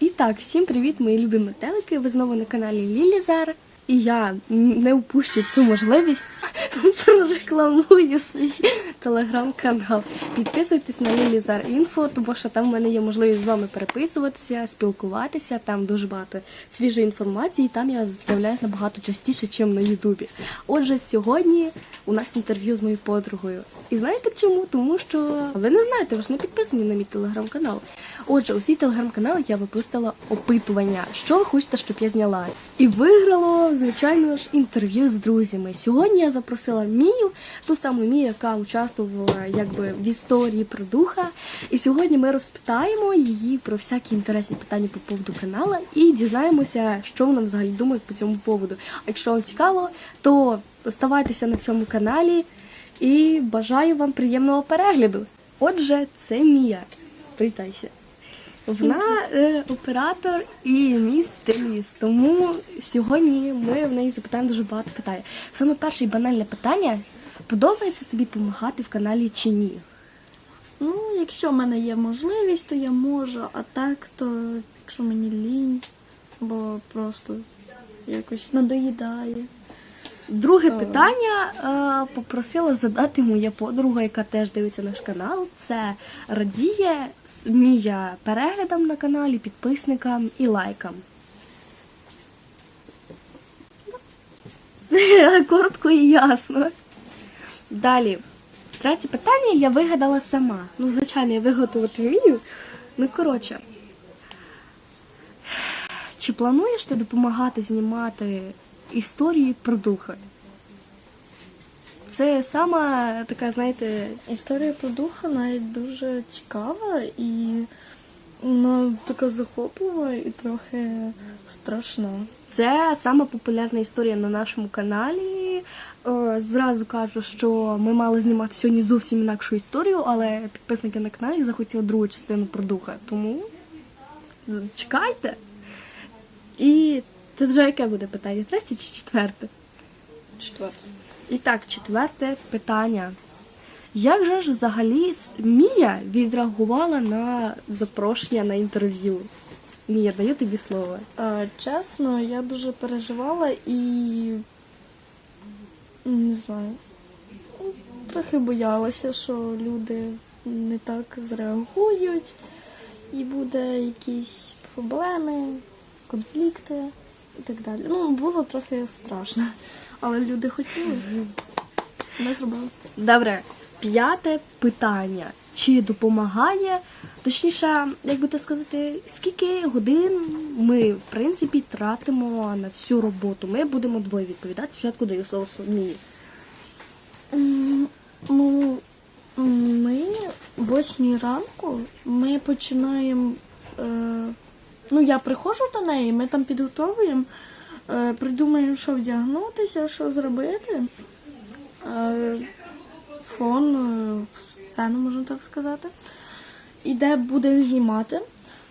І так, всім привіт, мої любі метелики. Ви знову на каналі Лілі Зара. І я не упущу цю можливість прорекламую свій телеграм-канал. Підписуйтесь на Лілі Зар тому що там в мене є можливість з вами переписуватися, спілкуватися. Там дуже багато свіжої інформації. і Там я з'являюсь набагато частіше, ніж на Ютубі. Отже, сьогодні у нас інтерв'ю з моєю подругою. І знаєте чому? Тому що ви не знаєте, ви ж не підписані на мій телеграм-канал. Отже, у свій телеграм-канал я випустила опитування, що ви хочете, щоб я зняла. І виграло, звичайно ж, інтерв'ю з друзями. Сьогодні я запросила Мію, ту саму Мію, яка участвувала якби в історії про духа. І сьогодні ми розпитаємо її про всякі інтересні питання по поводу каналу і дізнаємося, що вона взагалі думає по цьому поводу. А якщо вам цікаво, то оставайтеся на цьому каналі і бажаю вам приємного перегляду. Отже, це Мія. Привітайся. Вона е, оператор і мій стиліст. Тому сьогодні ми в неї запитаємо дуже багато питань. Саме перше банальне питання: подобається тобі допомагати в каналі чи ні? Ну, якщо в мене є можливість, то я можу, а так, то якщо мені лінь, або просто якось надоїдає. Друге То- питання е, попросила задати моя подруга, яка теж дивиться наш канал. Це радіє Мія переглядам на каналі, підписникам і лайкам. Коротко і ясно. Далі. Третє питання я вигадала сама. Ну, звичайно, я виготовити вмію. Ну, коротше. Чи плануєш ти допомагати знімати історії про духа? Це сама така, знаєте, Історія про духа навіть дуже цікава і вона така захоплива і трохи страшна. це сама популярна історія на нашому каналі. Е, Зразу кажу, що ми мали знімати сьогодні зовсім інакшу історію, але підписники на каналі захотіли другу частину про духа. Тому чекайте. І це вже яке буде питання? Третє чи четверте? Четверте. І так, четверте питання. Як же ж взагалі Мія відреагувала на запрошення на інтерв'ю? Мія, даю тобі слово. Чесно, я дуже переживала і не знаю. Трохи боялася, що люди не так зреагують, і буде якісь проблеми, конфлікти і так далі. Ну, було трохи страшно. Але люди хотіли. Ми зробили. Добре, п'яте питання. Чи допомагає, точніше, як би так сказати, скільки годин ми, в принципі, тратимо на всю роботу? Ми будемо двоє відповідати. Спочатку даю слово Мії. М, Ну, ми восьмій ранку ми починаємо. Е, ну, я приходжу до неї, ми там підготовуємо, е, придумаємо, що вдягнутися, що зробити. Е, сцену, можна так сказати. І де будемо знімати.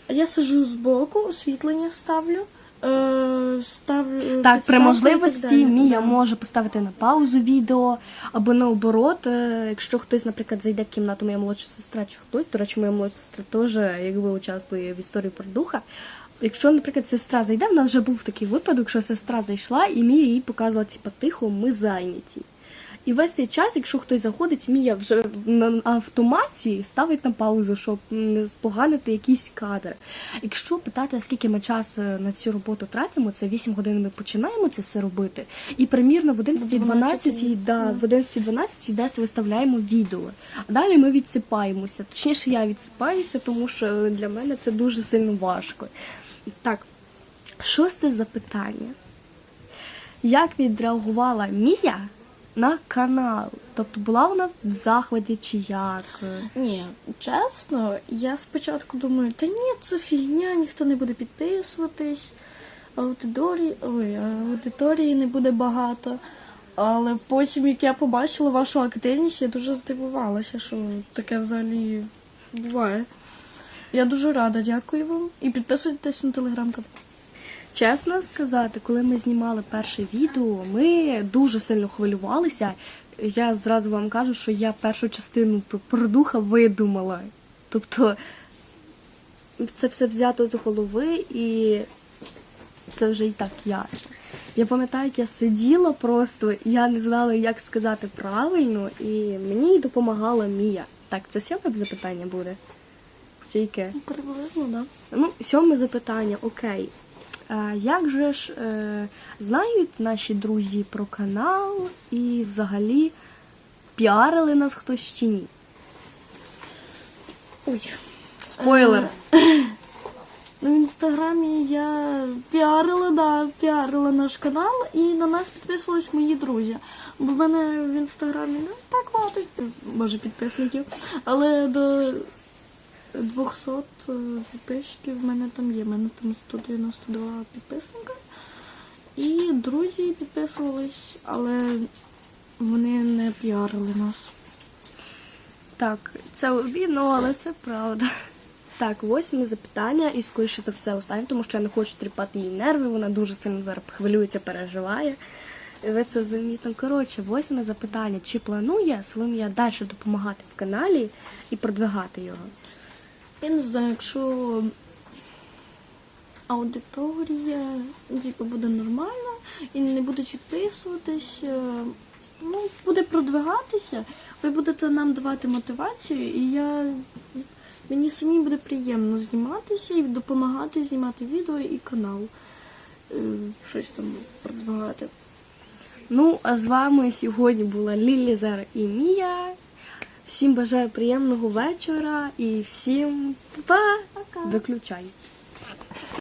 Я сиджу збоку, освітлення ставлю. Е, ставлю Так, при можливості. Мія Да. може поставити на паузу відео, або наоборот, е, якщо хтось, наприклад, зайде в кімнату, моя молодша сестра чи хтось, до речі, моя молодша сестра теж якби участвує в історії про духа. Якщо, наприклад, сестра зайде, в нас вже був такий випадок, що сестра зайшла, і Мія їй показала, типа, тихо, ми зайняті. І весь цей час, якщо хтось заходить, Мія вже на автоматі ставить на паузу, щоб не споганити якийсь кадр. Якщо питати, скільки ми час е, на цю роботу тратимо, це 8 годин ми починаємо це все робити. І примірно в 11-12, да, в 11-12 десь виставляємо відео. А далі ми відсипаємося. Точніше, я відсипаюся, тому що для мене це дуже сильно важко. Так, шосте запитання. Як відреагувала Мія на канал? Тобто була вона в захваті чи як? Ні, чесно, я спочатку думаю, та ні, це фігня, ніхто не буде підписуватись, аудиторії, ой, аудиторії не буде багато. Але потім, як я побачила вашу активність, я дуже здивувалася, що таке взагалі буває. Я дуже рада, дякую вам. І підписуйтесь на телеграм-канал. Чесно сказати, коли ми знімали перше відео, ми дуже сильно хвилювалися. Я зразу вам кажу, що я першу частину про, духа видумала. Тобто це все взято з голови, і це вже і так ясно. Я пам'ятаю, як я сиділа просто, і я не знала, як сказати правильно, і мені допомагала Мія. Так, це сьоме запитання буде? Чи яке? Приблизно, да. Ну, сьоме запитання, окей. Як же ж е, знають наші друзі про канал і взагалі піарили нас хтось чи ні? Ой. Спойлер. Ну, в інстаграмі я піарила, да, піарила наш канал, і на нас підписувались мої друзі. Бо в мене в інстаграмі не так багато, може, підписників, але до 200 е, підписчиків в мене там є. В мене там 192 підписника. І друзі підписувались, але вони не піарили нас. Так, це обідно, але це правда. Так, восьме запитання, і скоріше за все останнє, тому що я не хочу тріпати її нерви, вона дуже сильно зараз хвилюється, переживає. І Ви це замітно. Коротше, восьме запитання. Чи планує Соломія далі допомагати в каналі і продвигати його? Я не знаю, якщо аудиторія типу, буде нормальна і не будуть відписуватись, е, ну, буде продвигатися, ви будете нам давати мотивацію, і я. Мені самі буде приємно зніматися і допомагати знімати відео і канал. Е, Щось там продвигати. Ну, а з вами сьогодні була Лілі Зара і Мія. Всім бажаю приємного вечора і всім па-па! Виключай.